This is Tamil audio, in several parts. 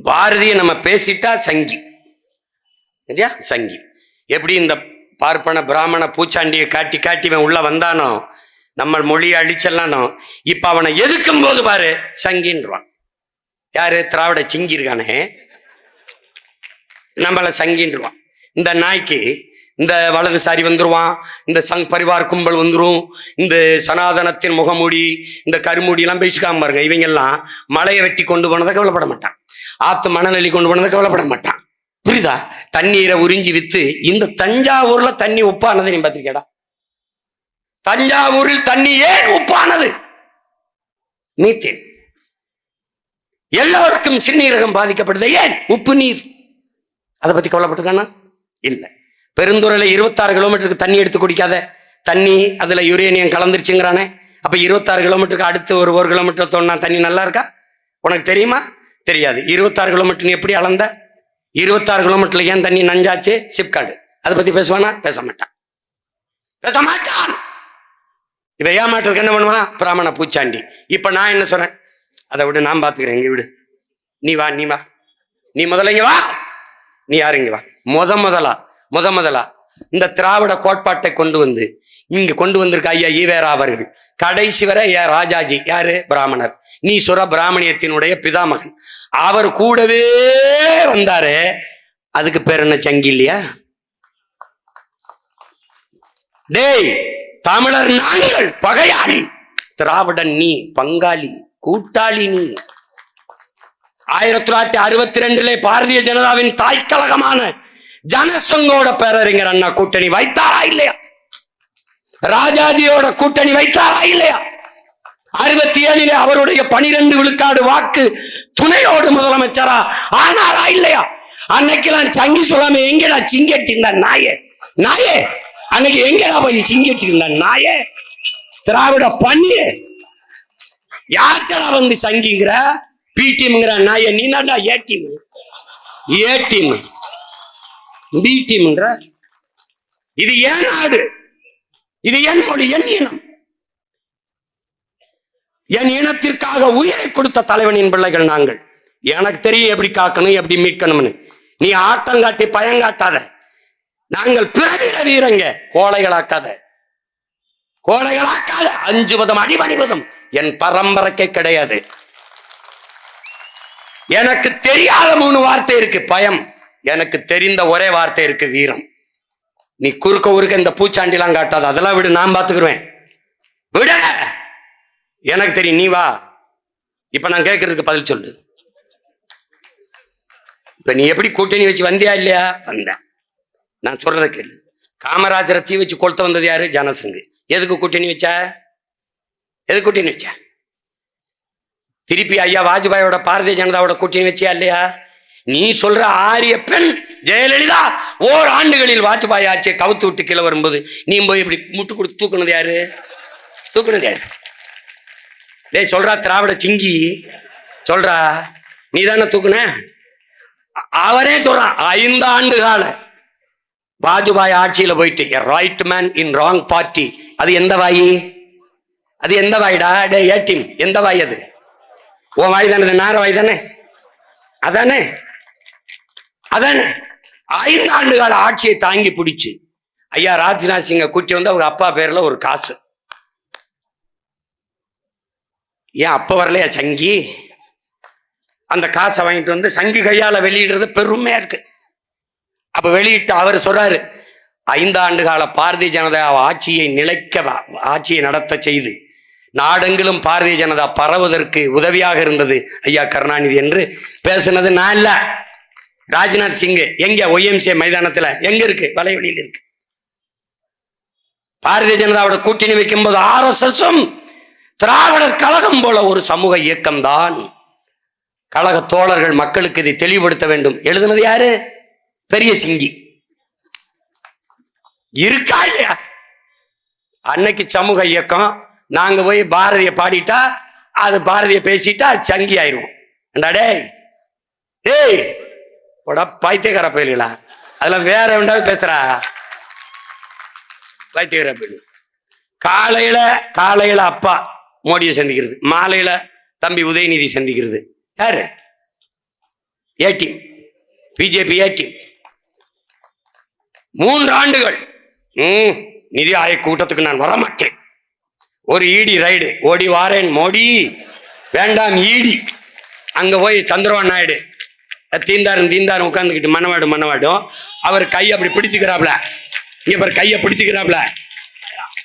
பாரதியை நம்ம பேசிட்டா சங்கி. இல்லையா? சங்கி. எப்படி இந்த பார்ப்பன பிராமண பூச்சாண்டியை காட்டி காட்டி இவன் உள்ள வந்தானோ? நம்ம மொழியை அழிச்சல்லானோ? இப்ப அவனை எதுக்கும் போது பாரு சங்கின்றான். யாரு? திராவிட சிங்கி இருக்கானே. நம்மள சங்கின்றான். இந்த நாய்க்கு இந்த வலதுசாரி வந்துருவான் இந்த சங் பரிவார் கும்பல் வந்துடும் இந்த சனாதனத்தின் முகமூடி இந்த கருமூடி எல்லாம் பிரிச்சுக்காம பாருங்க இவங்கெல்லாம் மலையை வெட்டி கொண்டு போனதை கவலைப்பட மாட்டான். ஆத்து மணநெல்லி கொண்டு போனதை கவலைப்பட மாட்டான். புரியுதா? தண்ணீரை உறிஞ்சி வித்து இந்த தஞ்சாவூர்ல தண்ணி உப்பானது நீ பார்த்திருக்கடா தஞ்சாவூரில் தண்ணி ஏன் உப்பானது. மீத்தேன். எல்லோருக்கும் சிறுநீரகம் பாதிக்கப்படுது. ஏன்? உப்பு நீர். அதை பத்தி கவலைப்பட்டிருக்கானா? இல்லை. பெருந்துறையில இருபத்தாறு கிலோமீட்டருக்கு தண்ணி எடுத்து குடிக்காத. தண்ணி அதுல யுரேனியம் கலந்துருச்சுங்கிறானே. அப்ப இருபத்தாறு கிலோமீட்டருக்கு அடுத்து ஒரு ஒரு கிலோமீட்டர் தோணுனா தண்ணி நல்லா இருக்கா? உனக்கு தெரியுமா? தெரியாது. இருபத்தாறு கிலோமீட்டர் நீ எப்படி அளந்த? இருபத்தாறு கிலோமீட்டர்ல ஏன் தண்ணி நஞ்சாச்சு? சிப்காடு. அதை பத்தி பேசுவானா? பேச மாட்டான். பேச மாட்டான்! இப்ப ஏமாற்றத்துக்கு என்ன பண்ணுவான் பிராமண பூச்சாண்டி. இப்ப நான் என்ன சொல்றேன்? அதை விட நான் பாத்துக்கிறேன். இங்க விடு. நீ வா நீ வா. நீ முதல்ல இங்க வா. நீ யாரு இங்க வா? முத முதலா. முத முதலா. இந்த திராவிட கோட்பாட்டை கொண்டு வந்து இங்கு கொண்டு வந்திருக்க ஐயா ஈவேரா அவர்கள். கடைசி வரை ஏ ராஜாஜி யாரு? பிராமணர். நீ சொல்ற பிராமணியத்தினுடைய பிதாமகன். அவர் கூடவே வந்தாரு. அதுக்கு பேர் என்ன சங்கி இல்லையா? டேய் தமிழர் நாங்கள் பகையாளி. திராவிடன் நீ பங்காளி கூட்டாளி நீ. ஆயிரத்தி தொள்ளாயிரத்தி அறுபத்தி ரெண்டுல பாரதிய ஜனதாவின் தாய்க்கழகமான ஜனசங்கோட பேரறிஞர் அண்ணா கூட்டணி வைத்தாரா இல்லையா? ராஜாஜியோட கூட்டணி வைத்தாரா இல்லையா? அறுபத்தி ஏழிலே அவருடைய பனிரெண்டு விழுக்காடு வாக்கு துணையோடு முதலமைச்சரா ஆனாரா இல்லையா? அன்னைக்கெல்லாம் சங்கி சொல்லாம எங்கடா சிங்கடிச்சிருந்தா நாயே? நாயே? அன்னைக்கு எங்கடா போய் சிங்கடிச்சிருந்தா நாயே? திராவிட பண்ணியே? யார்டா வந்து சங்கிங்கிற? பி டீம்ங்கிற நாய நீ தான்டா ஏ டீம். ஏ டீம் இது ஏன் நாடு இது என் மொழி என் இனம். என் இனத்திற்காக உயிரை கொடுத்த தலைவனின் பிள்ளைகள் நாங்கள். எனக்கு தெரியும் எப்படி காக்கணும் எப்படி மீட்கணும்னு. நீ ஆட்டம் காட்டி பயங்காட்டாத நாங்கள் பிறவிட வீரங்க. கோழைகளாக்காத. கோழைகளாக்காத. அஞ்சுவதும் அடிபணிவதும் என் பரம்பரைக்கே கிடையாது. எனக்கு தெரியாத மூணு வார்த்தை இருக்கு. பயம். எனக்கு தெரிந்த ஒரே வார்த்தை இருக்கு வீரம். நீ குறுக்க உருக்க இந்த பூச்சாண்டிலாம் காட்டாத. அதெல்லாம் விடு நான் பார்த்துக்குருவேன். விட! எனக்கு தெரியும் நீ வா. இப்ப நான் கேட்கறதுக்கு பதில் சொல்லு. இப்ப நீ எப்படி கூட்டணி வச்சு வந்தியா இல்லையா? வந்த நான் சொல்றத கேளு. காமராஜரை தீ வச்சு கொளுத்த வந்தது யாரு? ஜனசங்கு. எதுக்கு கூட்டணி வச்ச? எதுக்கு கூட்டணி வச்ச? திருப்பி ஐயா வாஜ்பாயோட பாரதிய ஜனதாவோட கூட்டணி வச்சியா இல்லையா? நீ சொல்ற ஆரிய பெண் ஜெயலலிதா ஓர் ஆண்டுகளில் வாஜ்பாய் ஆட்சியை கவுத்து விட்டு கீழே வரும்போது நீ போய் இப்படி முட்டு கொடுத்து தூக்குனது யாரு? தூக்குனது யாரு? டே சொல்றா திராவிட சிங்கி. சொல்றா நீ தானே தூக்குன? அவரே சொல்றான் ஐந்து ஆண்டு கால வாஜ்பாய் ஆட்சியில போயிட்டு right man in wrong party அது எந்த வாயி? அது எந்த வாயிடா? டே ஏட்டிம் எந்த வாய் அது? உன் வாய் தானே நேர வாய் தானே? அதானே? அதானே ஐந்து ஆண்டு கால ஆட்சியை தாங்கி பிடிச்சு ஐயா ராஜ்நாத் சிங்கை கூட்டி வந்து அவங்க அப்பா பேர்ல ஒரு காசு. ஏன் அப்ப வரலையா சங்கி? அந்த காசை வாங்கிட்டு வந்து சங்கி கையால வெளியிடுறது பெருமையா இருக்கு. அப்ப வெளியிட்டு அவர் சொல்றாரு ஐந்தாண்டு கால பாரதிய ஜனதா ஆட்சியை நிலைக்க ஆட்சியை நடத்த செய்து நாடெங்கிலும் பாரதிய ஜனதா பரவுவதற்கு உதவியாக இருந்தது ஐயா கருணாநிதி என்று பேசுனது நான் இல்லை. ராஜ்நாத் சிங் எங்க? ஒய்எம்சிஏ மைதானத்துல. எங்க இருக்கு? வலைவெளியில் இருக்கு. பாரதிய ஜனதாவோட கூட்டணி வைக்கும்போது ஆர்எஸ்எஸும் திராவிடர் கழகம் போல ஒரு சமூக இயக்கம்தான். கழக தோழர்கள் மக்களுக்கு இதை தெளிவுபடுத்த வேண்டும். எழுதுனது யாரு? பெரிய சிங்கி இருக்கா இல்லையா? அன்னைக்கு சமூக இயக்கம். நாங்க போய் பாரதிய பாடிட்டா அது பாரதிய பேசிட்டா சங்கி சங்கி ஆயிரும் ஏய் டேய் போடா பைத்தியக்கார பயில்களா? அதெல்லாம் வேற வேண்டாவது பேசுறா? பைத்தியக்கார பயில். காலையில காலையில அப்பா மோடியை சந்திக்கிறது. மாலையில தம்பி உதயநிதி சந்திக்கிறது. யாரு? A team BJP A team மூன்று ஆண்டுகள். ம், நிதி ஆயோக் கூட்டத்துக்கு நான் வரமாட்டேன். ஒரு ஈடி ரைடு ஓடி வாரேன் மோடி. வேண்டாம் ஈடி அங்க போய் சந்திரபாபு நாயுடு தீந்தாரும் தீந்தாரும் உட்காந்துக்கிட்டு மனவாடும் மனவாடும் அவர் கையை அப்படி பிடிச்சுக்கிறாப்ல இங்கே பாரு கையை பிடிச்சுக்கிறாப்ல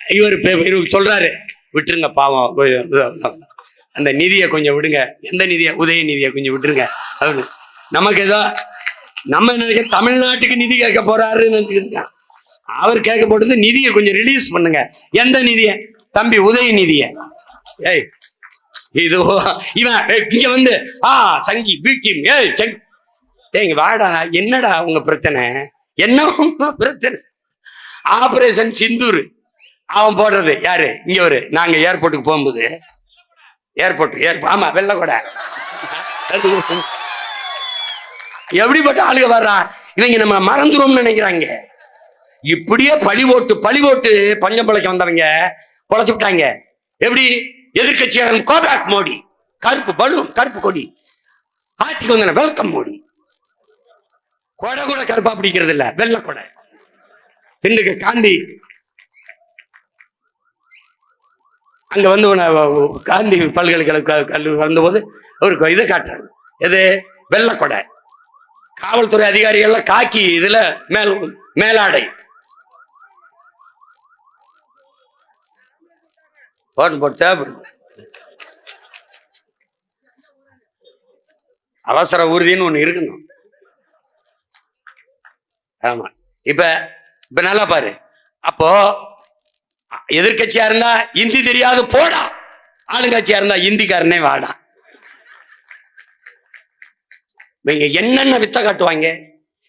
இவர் பெ- இவர் சொல்கிறாரு விட்டுருங்க பாவம் அந்த நிதியை கொஞ்சம் விடுங்க. எந்த நிதியை? உதய நிதியை கொஞ்சம் விட்டுருங்க. அப்படின்னு. நமக்கு ஏதோ நம்ம நினைக்க தமிழ்நாட்டுக்கு நிதி கேட்க போறாருன்னு நினைச்சுக்கிட்டு இருக்கான். அவர் கேட்க போட்டது நிதியை கொஞ்சம் ரிலீஸ் பண்ணுங்க. எந்த நிதியை? தம்பி உதய நிதியை ஏய் இது இவன் ஏய், இங்க வந்து ஆ சங்கி பி டீம் ஏய் சங்கி ஏய் வாடா என்னடா உங்க பிரச்சனை? என்ன உங்க பிரச்சனை? ஆபரேஷன் சிந்தூர். அவன் போடுறது யாரு? இங்க ஒரு நாங்க ஏர்போர்ட்டுக்கு போகும்போது. ஏர்போர்ட் ஏர்போர்ட் ஆமா வெள்ள கூட. எப்படிப்பட்ட ஆளுக வர்றா? இவங்க நம்ம மறந்துருவோம்னு நினைக்கிறாங்க. இப்படியே பழி ஓட்டு பழி ஓட்டு பஞ்சம் பிழைக்க வந்தவங்க பொழைச்சு விட்டாங்க. எப்படி? எதிர்கட்சியாளன் கோபேக் மோடி. கருப்பு பலூன் கருப்பு கொடி. ஆட்சிக்கு வந்த வெல்கம் மோடி. கொடை கூட கருப்பா பிடிக்கிறது இல்ல. வெள்ளை கொடை. திண்டுக்கு காந்தி. அங்க வந்து உன்னை காந்தி பல்கலைக்கழக கல்லூரி வந்தபோது அவருக்கு இதை காட்டுறாரு. எது? வெள்ளை கொடை. காவல்துறை அதிகாரிகள்லாம் காக்கி இதுல மேல் மேலாடை. போன் போட்டா அவசர ஊர்தின்னு ஒண்ணு இருக்கணும். ஆமா. இப்ப இப்ப நல்லா பாரு. அப்போ எதிர்கட்சியா இருந்தா இந்தி தெரியாது போடா. ஆளுங்கட்சியா இருந்தா இந்திக்காரனே வாடா. இவங்க என்னென்ன வித்த காட்டுவாங்க?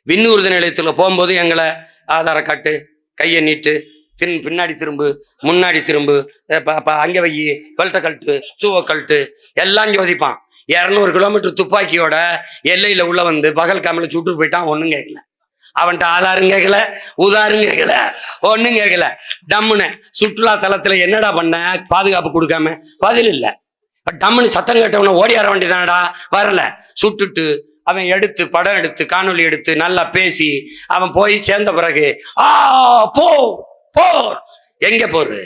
விண்ணூர்தி நிலையத்தில் போகும்போது எங்களை ஆதார காட்டு கையை நீட்டு தின் பின்னாடி திரும்பு முன்னாடி திரும்பு அங்கே ப- வை பெல்ட்டை கழட்டு சூவ கழட்டு எல்லாம் யோதிப்பான் இரநூறு கிலோமீட்டர் துப்பாக்கியோட எல்லையில் உள்ள வந்து பகல் காமில சுட்டு போயிட்டான் ஒன்றும் கேட்கல அவன்கிட்ட ஆதாரம் கேட்கல உதாரம் கேட்கல ஒன்றும் கேட்கல டம்முன்னு சுற்றுலா தலத்தில் என்னடா பண்ண? பாதுகாப்பு கொடுக்காம? பதில் இல்ல. டம்முன்னு சத்தம் கேட்டவன ஓடியார வேண்டியதானடா? வரல. சுட்டுட்டு அவன் எடுத்து படம் எடுத்து காணொளி எடுத்து நல்லா பேசி அவன் போய் சேர்ந்த பிறகு ஆ போ போர் எங்க போரு?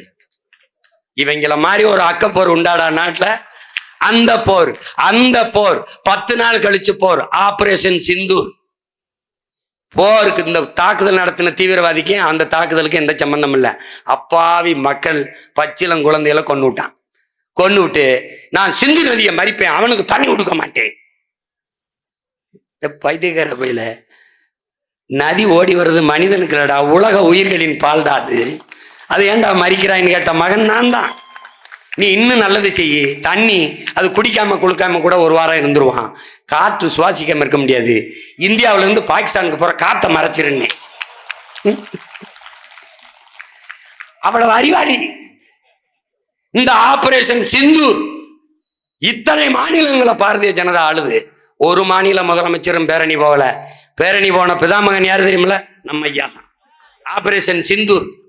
இவங்கள மாதிரி ஒரு அக்கப்போர் உண்டாடா நாட்டில்? அந்த போர் அந்த போர். பத்து நாள் கழிச்சு போர். ஆபரேஷன் சிந்தூர். போருக்கு இந்த தாக்குதல் நடத்தின தீவிரவாதிக்கு அந்த தாக்குதலுக்கு எந்த சம்பந்தம் இல்லை. அப்பாவி மக்கள் பச்சிலம் குழந்தைகளை கொண்டு விட்டான். கொண்டு விட்டு நான் சிந்து நதியை மறிப்பேன் அவனுக்கு தண்ணி கொடுக்க மாட்டேன். பைத்தியக்கார பையில நதி ஓடி வர்றது மனிதனுக்கு இல்லடா உலக உயிர்களின் பால்டா அது. அது ஏன்டா மறிக்கிறான்னு கேட்ட மகன் நான் தான் நீ இன்னும் நல்லது செய்யி. தண்ணி அது குடிக்காம குளுக்காம கூட ஒரு வாரம் இருந்துருவான். காற்று சுவாசிக்காம இருக்க முடியாது. இந்தியாவிலேருந்து பாகிஸ்தானுக்கு போகிற காற்றை மறைச்சிருன்னே. அவ்வளவு அறிவாளி. இந்த ஆபரேஷன் சிந்தூர். இத்தனை மாநிலங்களை பாரதிய ஜனதா ஆளுது. ஒரு மாநில முதலமைச்சரும் பேரணி போகல. பேரணி போன பிதாமகன் யார் தெரியுமில நம்ம ஐயா தான். ஆபரேஷன் சிந்தூர்.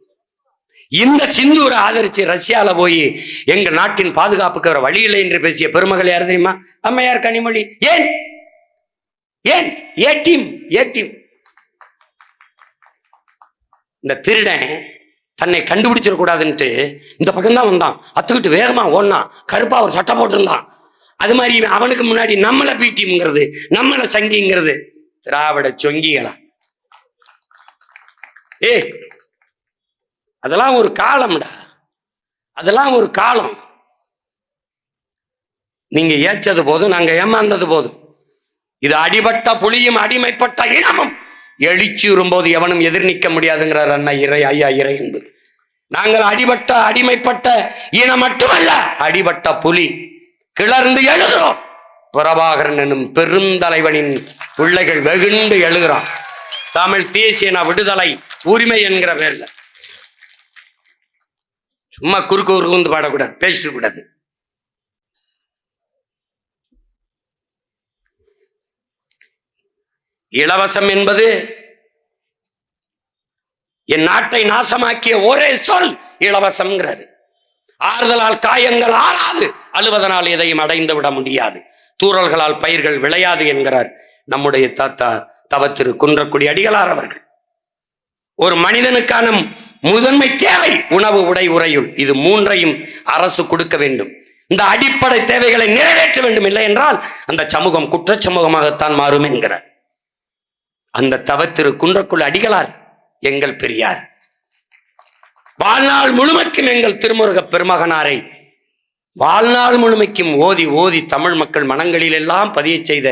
இந்த சிந்தூரை ஆதரிச்சு ரஷ்யாவில் போய் எங்கள் நாட்டின் பாதுகாப்புக்கு வர வழி இல்லை என்று பேசிய பெருமகள் யார் தெரியுமா? அம்மையார் கனிமொழி. ஏன்? ஏன்? ஏ டீம் ஏ டீம் இந்த திருடன் தன்னை கண்டுபிடிச்சிடக்கூடாதுன்ட்டு இந்த பக்கம்தான் வந்தான். அத்துக்கிட்டு வேகமா ஓடினான் கருப்பா ஒரு சட்டை போட்டிருந்தான். அது மாதிரி அவனுக்கு முன்னாடி நம்மளை பி நம்மளை சங்கிங்கிறது திராவிட சொங்கிகளா? ஏ அதெல்லாம் ஒரு காலம்டா. அதெல்லாம் ஒரு காலம். நீங்க ஏச்சது போதும் நாங்க ஏமாந்தது போதும். இது அடிபட்ட புலியும் அடிமைப்பட்ட இனமும். எழுச்சி வரும்போது எவனும் எதிர் நிற்க முடியாதுங்கிறார் அண்ணா இறை ஐயா இறை என்பது. நாங்கள் அடிபட்ட அடிமைப்பட்ட இனம் மட்டுமல்ல அடிபட்ட புலி. கிளர்ந்து எழுகிறோம். பிரபாகரன் எனும் பெருந்தலைவனின் பிள்ளைகள் வெகுண்டு எழுகிறான். தமிழ் தேசியன விடுதலை உரிமை என்கிற பேர்ல. சும்மா குறுக்கு குறுக்கு வந்து பாடக்கூடாது பேசிட்டு கூடாது இலவசம் என்பது என் நாட்டை நாசமாக்கிய ஒரே சொல் இலவசம்ங்கிறாரு. ஆறுதலால் காயங்கள் ஆறாது அழுவதனால் எதையும் அடைந்து விட முடியாது. தூறல்களால் பயிர்கள் விளையாது என்கிறார் நம்முடைய தாத்தா தவத்திரு குன்றக்குடி அடிகளார் அவர்கள். ஒரு மனிதனுக்கான முதன்மை தேவை உணவு உடை உறையுள். இது மூன்றையும் அரசு கொடுக்க வேண்டும். இந்த அடிப்படை தேவைகளை நிறைவேற்ற வேண்டும் இல்லை என்றால் அந்த சமூகம் குற்ற சமூகமாகத்தான் மாறும் என்கிறார் அந்த தவத்திரு குன்றக்குள் அடிகளார் எங்கள் பெரியார். வாழ்நாள் முழுமைக்கும் எங்கள் திருமுருக பெருமகனாரை. வாழ்நாள் முழுமைக்கும் ஓதி ஓதி தமிழ் மக்கள் மனங்களில் எல்லாம் பதிய செய்த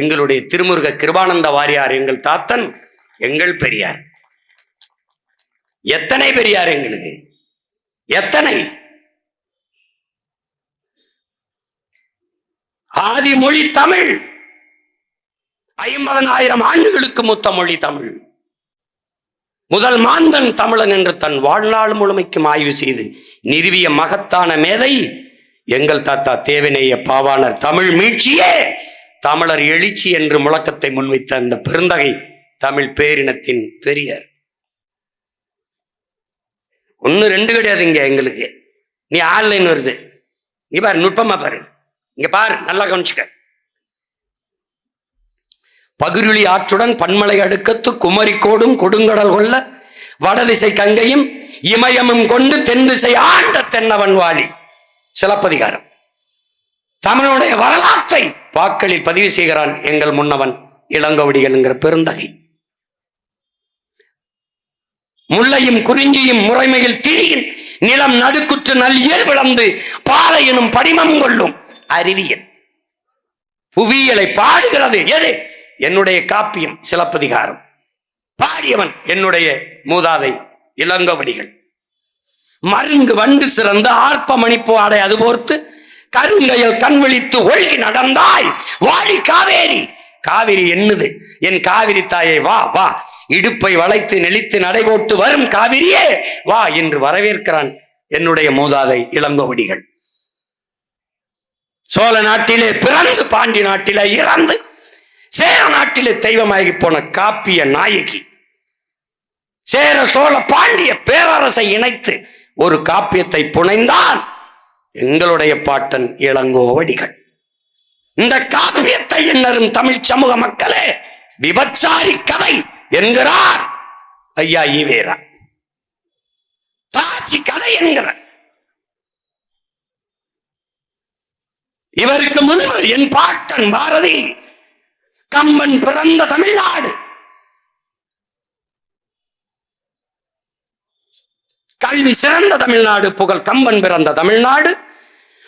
எங்களுடைய திருமுருக கிருபானந்த வாரியார் எங்கள் தாத்தன் எங்கள் பெரியார். எத்தனை பெரியார் எங்களுக்கு? எத்தனை? ஆதிமொழி தமிழ். ஐம்பதனாயிரம் ஆண்டுகளுக்கு மூத்த மொழி தமிழ். முதல் மாந்தன் தமிழன் என்று தன் வாழ்நாள் முழுமைக்கும் ஆய்வு செய்து நிறுவிய மகத்தான மேதை எங்கள் தாத்தா தேவினேய பாவாணர் தமிழ் மீட்சியே தமிழர் எழுச்சி என்று முழக்கத்தை முன்வைத்த அந்த பெருந்தகை தமிழ் பேரினத்தின் பெரியர். ஒன்று ரெண்டு கிடையாது இங்கே எங்களுக்கு. நீ ஆன்லைன் வருது. இங்கே பாரு நுட்பமா பாரு. இங்க பாரு நல்லா கவனிச்சுக்க. பகிருளி ஆற்றுடன் பன்மலை அடுக்கத்து குமரிக்கோடும் கொடுங்கடல் கொள்ள வடதிசை கங்கையும் இமயமும் கொண்டு தென் திசை ஆண்ட தென்னவன் வாலி. சிலப்பதிகாரம். தமிழனுடைய வரலாற்றை வாக்களில் பதிவு செய்கிறான் எங்கள் முன்னவன் இளங்கோவடிகள் என்கிற பெருந்தகை. முல்லையும் குறிஞ்சியும் முறைமையில் திரியின் நிலம் நடுக்குற்று நல்லியல் விளந்து பாலையினும் படிமம் கொள்ளும் அறிவியல். புவியியலை பாடுகிறது. எது? என்னுடைய காப்பியம் சிலப்பதிகாரம். பாடியவன் என்னுடைய மூதாதை இளங்கவடிகள். மருங்கு வண்டு சிறந்த ஆர்ப்ப மணிப்பு ஆடை அது போர்த்து கருங்கையில் கண் விழித்து ஒழுகி நடந்தாய். வாழி காவேரி. காவிரி என்னது? என் காவிரி தாயை வா வா. இடுப்பை வளைத்து நெளித்து நடைபோட்டு வரும் காவிரியே வா என்று வரவேற்கிறான் என்னுடைய மூதாதை இளங்கோவடிகள். சோழ நாட்டிலே பிறந்து பாண்டி நாட்டிலே இறந்து சேர நாட்டிலே தெய்வமாகி போன காப்பிய நாயகி சேர சோழ பாண்டிய பேரரசை இணைத்து ஒரு காப்பியத்தை புனைந்தான் எங்களுடைய பாட்டன் இளங்கோவடிகள். இந்த காப்பியத்தை என்னரும் தமிழ் சமூக மக்களே விபச்சாரி கதை என்கிறார். ஐயா ஈவேரா. தாசி கதை என்கிற இவருக்கு முன்பு என் பாட்டன் பாரதி கம்பன் பிறந்த தமிழ்நாடு. கல்வி சிறந்த தமிழ்நாடு புகழ் கம்பன் பிறந்த தமிழ்நாடு.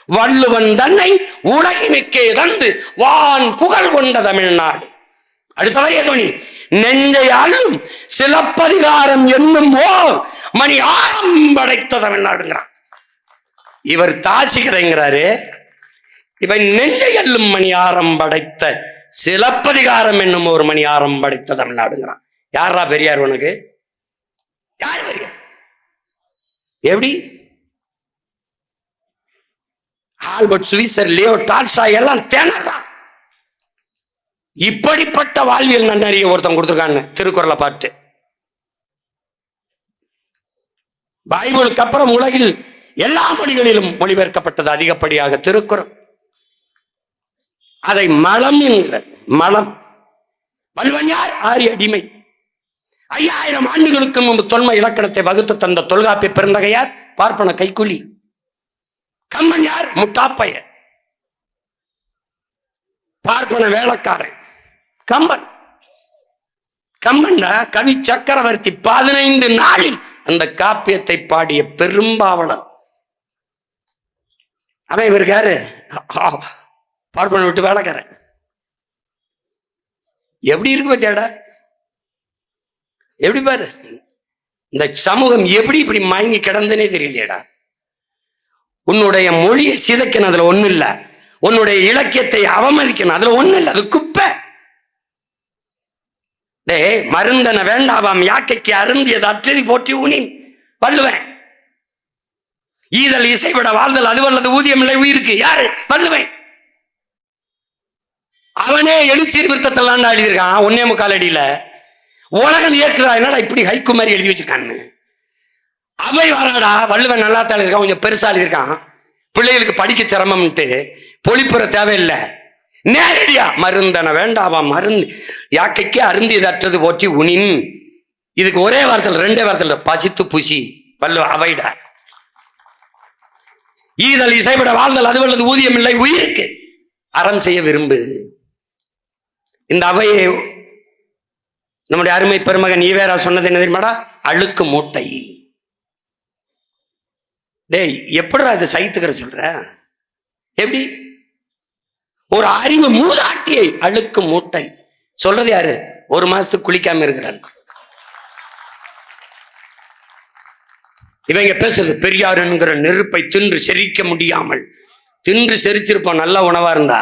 வள்ளுவன் தன்னை உலகினுக்கே தந்து வான் புகழ் கொண்ட தமிழ்நாடு. அடுத்தவை துணி நெஞ்சை அழும் சிலப்பதிகாரம் என்னும் ஓ மணி ஆரம் படைத்த தமிழ்நாடுங்கிறான் இவர் தாசிகரைங்கிறாரு இவன் நெஞ்சை அல்லும் மணி ஆரம் படைத்த சிலப்பதிகாரம் என்னும் ஒரு மணி ஆரம் படைத்த தமிழ்நாடுங்கிறான் யாரா பெரியார் உனக்கு? யார் பெரியார்? எப்படி? ஆல்பர்ட் சுவிசர் லியோ டால்சா எல்லாம் திணறான் இப்படிப்பட்ட வாழ்வியல் நன்னறிய ஒருத்தன் கொடுத்துருக்காங்க திருக்குறளை பாட்டு பைபிளுக்கு அப்புறம் உலகில் எல்லா மொழிகளிலும் மொழிபெயர்க்கப்பட்டது அதிகப்படியாக திருக்குறள். அதை மலம் என்கிற மலம். வல்வன் யார் ஆரிய அடிமை. ஐயாயிரம் ஆண்டுகளுக்கு முன்பு தொன்மை இலக்கணத்தை வகுத்து தந்த தொல்காப்பிய பெருந்தகையார் பார்ப்பன கைக்குலி. கம்பன் யார் முட்டாப்பைய பார்ப்பன வேலைக்காரன். கம்பன். கம்பன் கவி சக்கரவர்த்தி பதினைந்து நாளில் அந்த காப்பியத்தை பாடிய பெரும்பாவலர். அவன் இவர் யாரு? ஆ, பார்ப்பன விட்டு வேலைக்காரன். எப்படி இருக்கு பத்தியாடா? எப்படி பாரு? இந்த சமூகம் எப்படி இப்படி மயங்கி கிடந்தனே தெரியலையேடா. உன்னுடைய மொழியை சிதைக்கணும் அதுல ஒண்ணு இல்லை. உன்னுடைய இலக்கியத்தை அவமதிக்கணும் அதுல ஒண்ணு இல்லை அது குப்பை. டேய் மருந்தன வேண்டாவாம் யாக்கைக்கு அருந்தியது அற்றதி போற்றி ஊனின். வள்ளுவேன். ஈதல் இசைவிட வாழ்தல் அது வல்லது ஊதியம் இல்லை உயிருக்கு. யாரு? வள்ளுவேன். அவனே எழு சீர்திருத்தத்தெல்லாம் எழுதியிருக்கான். ஒன்னே முக்கால் அடியில. உலகம் ஏற்றுறா என்னடா இப்படி ஹைக்கு மாதிரி எழுதி வச்சிருக்கான்னு. அவை வராடா வள்ளுவன் நல்லா தான் இருக்கான் கொஞ்சம் பெருசா எழுதியிருக்கான். பிள்ளைகளுக்கு படிக்க சிரமம்ட்டு பொழிப்புற தேவையில்லை. நேரடியா மருந்தன வேண்டாமா மருந்து. யாக்கைக்கு அருந்தியதற்றது போற்றி உனின். இதுக்கு ஒரே வார்த்தையில் ரெண்டே வார்த்தையில் பசித்து புசி. வல்லு அவைட. ஈதல் இசைப்பட வாழ்தல் அது வல்லது ஊதியம் இல்லை உயிருக்கு. அறம் செய்ய விரும்பு. இந்த அவையை நம்முடைய அருமை பெருமகன் ஈவேரா சொன்னது என்ன தெரியுமாடா? அழுக்கு மூட்டை. டேய் எப்படிடா இதை சைத்துக்கிற சொல்ற? எப்படி? ஒரு அறிவு மூதாட்டியை அழுக்கு மூட்டை. சொல்றது யாரு? ஒரு மாசத்துக்கு குளிக்காம இருக்கிறான் இவங்க பேசுறது பெரியார் என்கிற நெருப்பை தின்று செரிக்க முடியாமல். தின்று செரிச்சிருப்போம் நல்ல உணவா இருந்தா.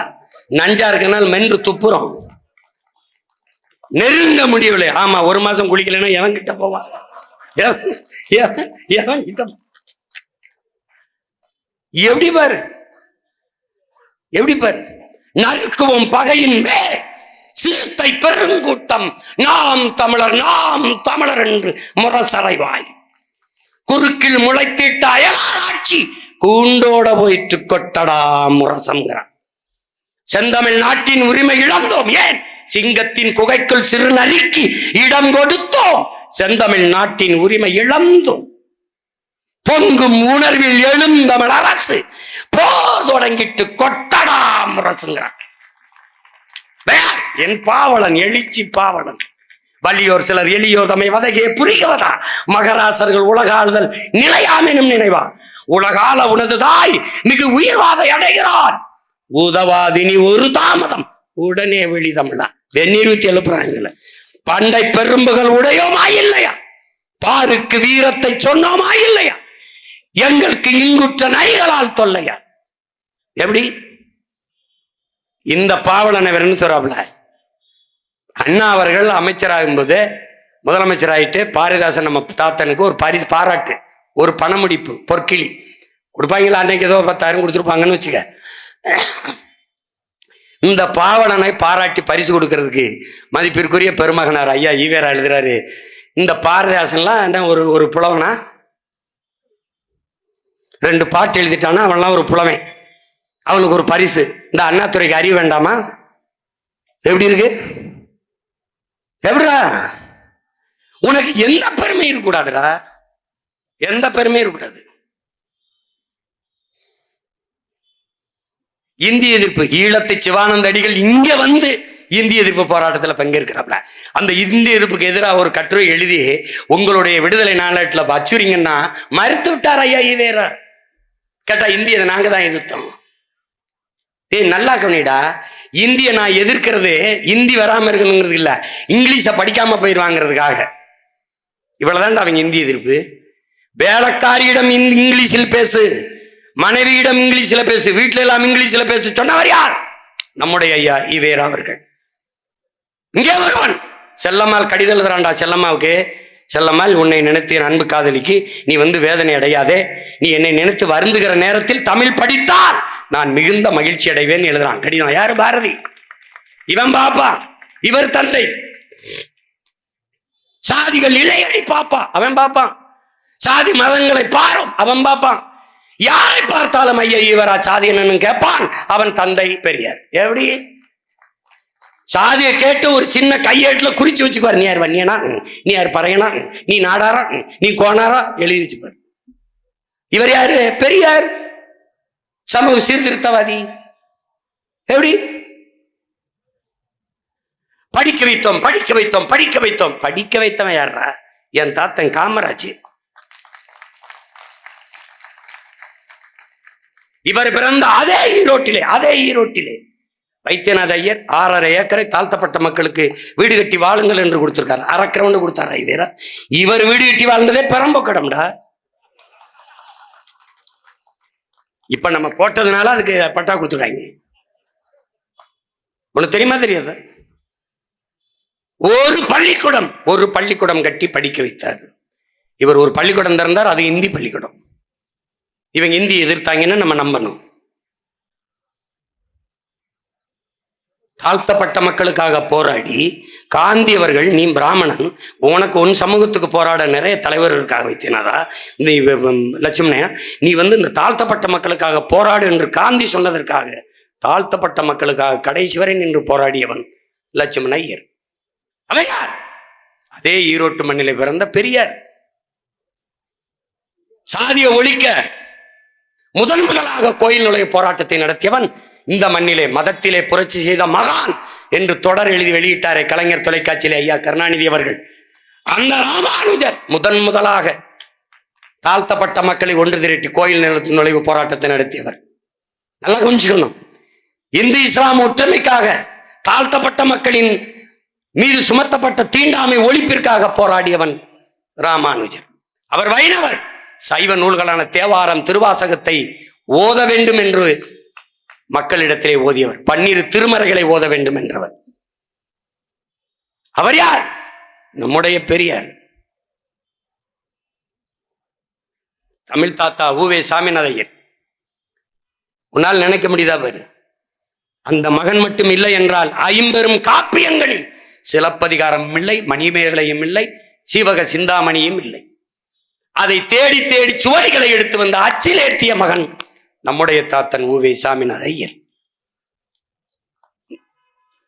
நஞ்சா இருக்கனால மென்று துப்புறோம். நெருங்க முடியவில்லை. ஆமா ஒரு மாசம் குளிக்கலைன்னா எவன் கிட்ட போவான்? எவன் கிட்ட எப்படி பாரு? எப்படி பாரு? நறுக்குவோம் பகையின் மேல். சிறுத்தை பெருங்கூட்டம். நாம் தமிழர் நாம் தமிழர் என்று முரசறைவாய் குறுக்கில் முளைத்திட்ட அயலாட்சி கூண்டோட போயிட்டு கொட்டடா முரசங்கிறான் செந்தமிழ் நாட்டின் உரிமை இழந்தோம். ஏன்? சிங்கத்தின் குகைக்குள் சிறு நறுக்கி இடம் கொடுத்தோம். செந்தமிழ் நாட்டின் உரிமை இழந்தோம். பொங்கும் உணர்வில் எழுந்தமிழ் அரசு தொடங்கிட்டு கொட்டடா முரசுங்கிறான். என் பாவலன் எழுச்சி பாவலன். வலியோர் சிலர் எளியோர் தம்மை வதகையே புரிகிறதா? மகராசர்கள் உலகாளுதல் நிலையாமெனும் நினைவா? உலகால உனது தாய் மிகு உயிர்வாதை அடைகிறான். உதவாதினி ஒரு தாமதம் உடனே வெளிதமிழா தமிழா. வெந்நீர் எழுப்புறாங்கள பண்டை பெரும்புகள் உடையோமா இல்லையா? பாருக்கு வீரத்தை சொன்னோமா இல்லையா? எங்களுக்கு இங்குற்ற நரிகளால் தொல்லையா? எப்படி? இந்த பாவலனை என்ன சொல்றாப்புல. அண்ணா அவர்கள் அமைச்சராகும்போது முதலமைச்சராயிட்டு பாரதிதாசன் நம்ம தாத்தனுக்கு ஒரு பரிசு பாராட்டு ஒரு பணமுடிப்பு பொற்கிளி. கொடுப்பாங்களா? அன்னைக்கு ஏதோ பத்தாயிரம் கொடுத்துருப்பாங்கன்னு வச்சுக்க. இந்த பாவலனை பாராட்டி பரிசு கொடுக்கறதுக்கு மதிப்பிற்குரிய பெருமகனார் ஐயா ஈவேரா எழுதுறாரு. இந்த பாரதிதாசன்லாம் என்ன ஒரு ஒரு புலவனா? ரெண்டு பாட்டு எழுதிட்டானா அவன்லாம் ஒரு புலவன். அவனுக்கு ஒரு பரிசு. இந்த அண்ணாத்துறைக்கு அறிய வேண்டாமா? எப்படி இருக்கு? எப்படிடா? உனக்கு எந்த பெருமையும் இருக்கக்கூடாதுடா? எந்த பெருமையும் இருக்கக்கூடாது. இந்திய எதிர்ப்பு ஈழத்து சிவானந்த அடிகள் இங்க வந்து இந்திய எதிர்ப்பு போராட்டத்தில் பங்கேற்கிறாப்ல. அந்த இந்திய எதிர்ப்புக்கு எதிராக ஒரு கட்டுரை எழுதி உங்களுடைய விடுதலை நாளாட்டில் அச்சுரிங்கன்னா மறுத்து விட்டார் ஐயா ஈவேரா கேட்டா இந்தியதை நாங்க தான் எதிர்த்தோம். ஏய் நல்லா கவனிடா. இந்திய நான் எதிர்க்கிறது இந்தி வராமல் இருக்கணுங்கிறது இல்லை. இங்கிலீஷை படிக்காமல் போயிடுவாங்கிறதுக்காக இவ்வளோதான்டா அவங்க இந்தி எதிர்ப்பு. வேலைக்காரியிடம் இந்தி- இங்கிலீஷில் பேசு. மனைவியிடம் இங்கிலீஷில் பேசு. வீட்டில எல்லாம் இங்கிலீஷில் பேசு. சொன்னவர் யார்? நம்முடைய ஐயா ஈவேரா அவர்கள். இங்கே வருவான். செல்லம்மாள் கடிதம் எழுதுறான்டா செல்லம்மாவுக்கு. செல்லம்மாள் உன்னை நினைத்து என் அன்பு காதலிக்கு நீ வந்து வேதனை அடையாதே. நீ என்னை நினைத்து வருந்துகிற நேரத்தில் தமிழ் படித்தால் நான் மிகுந்த மகிழ்ச்சி அடைவேன் எழுதுறான். கடிதம் யாரு பாரதி? இவன் பாப்பா. இவர் தந்தை. சாதிகள் இளையடி பாப்பா. அவன் பாப்பான் சாதி மதங்களை பாரும். அவன் பாப்பான் யாரை பார்த்தாலும் ஐயா இவரா சாதி என்னன்னு கேட்பான். அவன் தந்தை பெரியார். எப்படி? சாதியை கேட்டு ஒரு சின்ன கையேட்டில் குறிச்சு வச்சுக்குவார். நீ யார் வன்னியனா? நீ யார் பறையனா? நீ நாடாரா? நீ கோனாரா எழுதி வச்சுப்பார் இவர் யாரு? பெரியார். சமூக சீர்திருத்தவாதி. எப்படி? படிக்க வைத்தோம் படிக்க வைத்தோம் படிக்க வைத்தோம். படிக்க வைத்தவன் யாரா என் தாத்தன் காமராஜ். இவர் பிறந்த அதே ஈரோட்டிலே அதே ஈரோட்டிலே. வைத்தியநாத ஐயர் ஆறரை ஏக்கரை தாழ்த்தப்பட்ட மக்களுக்கு வீடு கட்டி வாழுங்கள் என்று கொடுத்துருக்காரு. அரை கிரவுண்டு கொடுத்தாரு ஐயரா இவர் வீடு கட்டி வாழ்ந்ததே பெரம்பக்கடம்டா இப்ப நம்ம போட்டதுனால அதுக்கு பட்டா கொடுத்துருக்காங்க. உனக்கு தெரியுமா தெரியாது? ஒரு பள்ளிக்கூடம் ஒரு பள்ளிக்கூடம் கட்டி படிக்க வைத்தார். இவர் ஒரு பள்ளிக்கூடம் திறந்தார் அது இந்தி பள்ளிக்கூடம். இவங்க இந்தி எதிர்த்தாங்கன்னு நம்ம நம்பணும். தாழ்த்தப்பட்ட மக்களுக்காக போராடி காந்தி அவர்கள் நீ பிராமணன் உனக்கு உன் சமூகத்துக்கு போராட நிறைய தலைவர் இருக்காக நீ லட்சுமணையா நீ வந்து இந்த தாழ்த்தப்பட்ட மக்களுக்காக போராடு என்று காந்தி சொன்னதற்காக தாழ்த்தப்பட்ட மக்களுக்காக கடைசி வரை நின்று போராடியவன் லட்சுமண ஐயர். அவர் யார்? அதே ஈரோட்டு மண்ணிலே பிறந்த பெரியார். சாதியை ஒழிக்க முதன் முதலாக கோயில் நுழைய போராட்டத்தை நடத்தியவன் இந்த மண்ணிலே மதத்திலே புரட்சி செய்த மகான் என்று தொடர் எழுதி வெளியிட்டாரே கலைஞர் தொலைக்காட்சியிலே ஐயா கருணாநிதி அவர்கள். அந்த ராமானுஜர் முதன் முதலாக தாழ்த்தப்பட்ட மக்களை ஒன்று திரட்டி கோயில் நில- நுழைவு போராட்டத்தை நடத்தியவர். நல்லா கொஞ்சிக்கணும் இந்து இஸ்லாம் ஒற்றுமைக்காக தாழ்த்தப்பட்ட மக்களின் மீது சுமத்தப்பட்ட தீண்டாமை ஒழிப்பிற்காக போராடியவன் ராமானுஜர். அவர் வைணவர். சைவ நூல்களான தேவாரம் திருவாசகத்தை ஓத வேண்டும் என்று மக்களிடத்திலே ஓதியவர். பன்னிரு திருமறைகளை ஓத வேண்டும் என்றவர். அவர் யார்? நம்முடைய பெரியார். தமிழ் தாத்தா ஊவே சாமிநாதையர் உன்னால் நினைக்க முடியுதா பாரு? அந்த மகன் மட்டும் இல்லை என்றால் ஐம்பெரும் காப்பியங்களில் சிலப்பதிகாரமும் இல்லை மணிமேகலையும் இல்லை சீவக சிந்தாமணியும் இல்லை. அதை தேடி தேடி சுவடிகளை எடுத்து வந்த அச்சிலேற்றிய மகன் நம்முடைய தாத்தன் ஊவே சாமிநாத ஐயர்.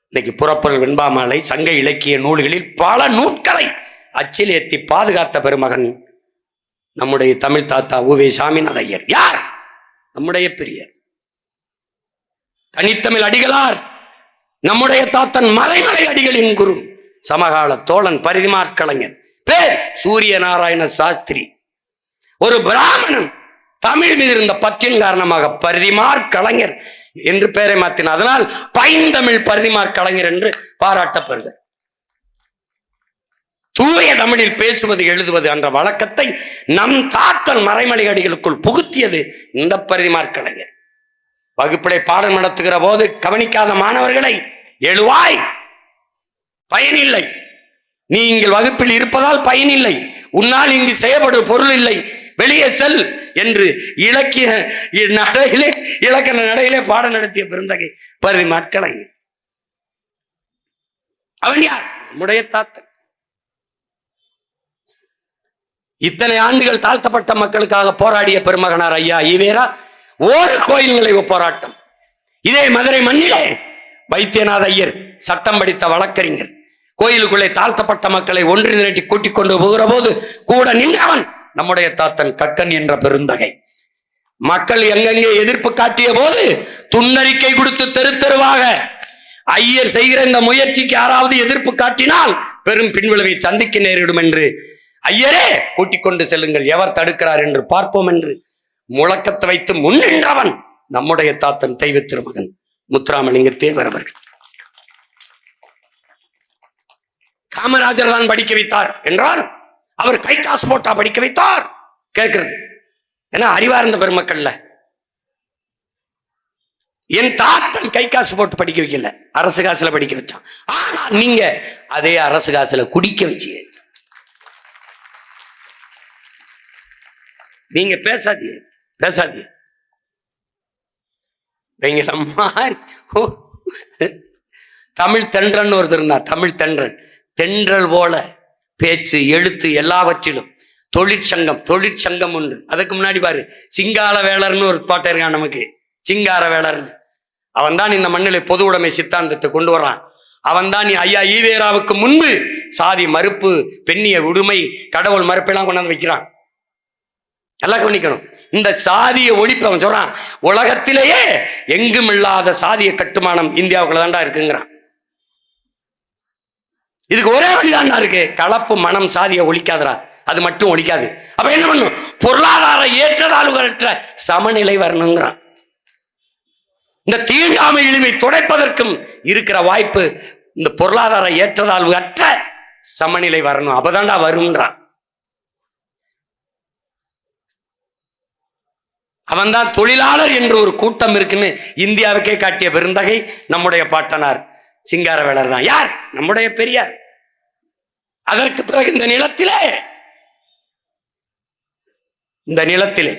இன்னைக்கு புறப்பொருள் வெண்பாமாலை சங்க இலக்கிய நூல்களில் பல நூற்களை அச்சில் ஏற்றி பாதுகாத்த பெருமகன் நம்முடைய தமிழ் தாத்தா ஊவே சாமிநாத ஐயர். யார்? நம்முடைய பெரியர். தனித்தமிழ் அடிகளார். நம்முடைய தாத்தன் மலைமலை அடிகளின் குரு சமகால தோழன் பரிதிமாற் கலைஞர் பேர் சூரிய நாராயண சாஸ்திரி. ஒரு பிராமணன் தமிழ் மீது இருந்த பற்றின் காரணமாக பரிதிமார் கலைஞர் என்று பெயரை மாற்றினார். அதனால் பைந்தமிழ் பரிதிமார் கலைஞர் என்று பாராட்டப்படுகிறார். தூய தமிழில் பேசுவது எழுதுவது என்ற வழக்கத்தை நம் தாத்தன் மறைமலை அடிகளுக்குள் புகுத்தியது இந்த பரிதிமார் கலைஞர். வகுப்பிலே பாடம் நடத்துகிற போது கவனிக்காத மாணவர்களை எழுவாய் பயனில்லை. நீ இங்கே வகுப்பில் இருப்பதால் பயனில்லை. உன்னால் இங்கு செய்யப்படும் பொருள் இல்லை. வெளியே செல் என்று இலக்கிய நடையிலே இலக்கண நடையிலே பாடம் நடத்திய பெருந்தகை பருதி மக்களை அவன் யார்? நம்முடைய தாத்தன். இத்தனை ஆண்டுகள் தாழ்த்தப்பட்ட மக்களுக்காக போராடிய பெருமகனார் ஐயா ஈவேரா ஓர் கோயில் நிலைவு போராட்டம். இதே மதுரை மண்ணிலே வைத்தியநாத ஐயர் சட்டம் படித்த வழக்கறிஞர் கோயிலுக்குள்ளே தாழ்த்தப்பட்ட மக்களை ஒன்று திரட்டி கூட்டிக் கொண்டு போகிற போது கூட நின்றவன் நம்முடைய தாத்தன் கக்கன் என்ற பெருந்தகை. மக்கள் எங்கெங்கே எதிர்ப்பு காட்டிய போது துன்னறிக்கை கொடுத்து தெரு தெருவாக ஐயர் செய்கிற இந்த முயற்சிக்கு யாராவது எதிர்ப்பு காட்டினால் பெரும் பின்விளைவை சந்திக்க நேரிடும் என்று ஐயரே கூட்டிக் கொண்டு செல்லுங்கள். எவர் தடுக்கிறார் என்று பார்ப்போம் என்று முழக்கத்தை வைத்து முன்னின்றவன் நம்முடைய தாத்தன் தெய்வ திருமகன் முத்துராமலிங்க தேவர் அவர்கள். காமராஜர் தான் படிக்க வைத்தார் என்றால் அவர் கை காசு போட்டா படிக்க வைத்தார். கேட்கிறது. ஏன்னா அறிவார்ந்த பெருமக்கள்ல. என் தாத்தன் கை காசு போட்டு படிக்க வைக்கல. அரசு காசுல படிக்க வச்சான். ஆனா நீங்க அதே அரசு காசுல குடிக்க வச்சு நீங்க பேசாதீங்க. பேசாதீங்க. நீங்கள மாதிரி ஓ. தமிழ் தென்றன் ஒருத்தர் இருந்தா தமிழ் தென்றல். தென்றல் போல. பேச்சு எழுத்து எல்லாவற்றிலும். தொழிற்சங்கம் தொழிற்சங்கம் ஒன்று. அதுக்கு முன்னாடி பாரு சிங்கால வேளர்னு ஒரு பாட்டு இருக்கான் நமக்கு? சிங்கார வேளர்னு. அவன் தான் இந்த மண்ணில் பொது உடைமை சித்தாந்தத்தை கொண்டு வரான் அவன் தான் ஐயா ஈவேராவுக்கு முன்பு சாதி மறுப்பு பெண்ணிய உடுமை கடவுள் மறுப்பெல்லாம் கொண்டாந்து வைக்கிறான். எல்லாம் கவனிக்கணும். இந்த சாதியை ஒழிப்பு அவன் சொல்றான். உலகத்திலேயே எங்கும் இல்லாத சாதிய கட்டுமானம் இந்தியாவுக்குள்ள தாண்டா இருக்குங்கிறான். இதுக்கு ஒரே வழிதான் இருக்கு. கலப்பு மனம் சாதியை ஒழிக்காதடா. அது மட்டும் ஒழிக்காது. அப்ப என்ன பண்ணும்? பொருளாதார ஏற்றதாழ்வுகளற்ற சமநிலை வரணுங்கிறான். இந்த தீண்டாமை இழிவை துடைப்பதற்கும் இருக்கிற வாய்ப்பு இந்த பொருளாதார ஏற்றதாழ்வு அற்ற சமநிலை வரணும். அப்பதான்டா வரும்ன்றான். அவன்தான் தொழிலாளர் என்று ஒரு கூட்டம் இருக்குன்னு இந்தியாவுக்கே காட்டிய பெருந்தகை நம்முடைய பாட்டனார் சிங்காரவேலர் தான். யார்? நம்முடைய பெரியார். அதற்கு பிறகு இந்த நிலத்திலே இந்த நிலத்திலே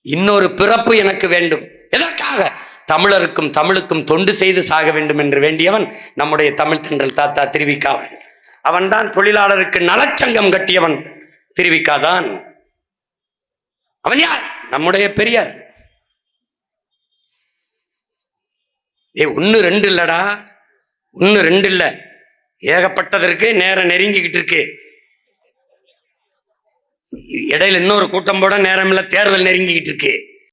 இன்னொரு பிறப்பு எனக்கு வேண்டும். எதற்காக? தமிழருக்கும் தமிழுக்கும் தொண்டு செய்து சாக வேண்டும் என்று வேண்டியவன் நம்முடைய தமிழ் தென்றல் தாத்தா திருவிக்காவன் அவன்தான் தொழிலாளருக்கு நலச்சங்கம் கட்டியவன் திருவிக்காதான் அவன் யார்? நம்முடைய பெரியார். ஏய் ஒன்று ரெண்டு இல்லடா. ஒன்று ரெண்டு இல்லை. ஏகப்பட்டதற்கு நேரம் நெருங்கிக்கிட்டு இருக்கு. இடையில இன்னொரு கூட்டம் போட நேரம் இல்லை தேர்தல் நெருங்கிக்கிட்டு இருக்கு.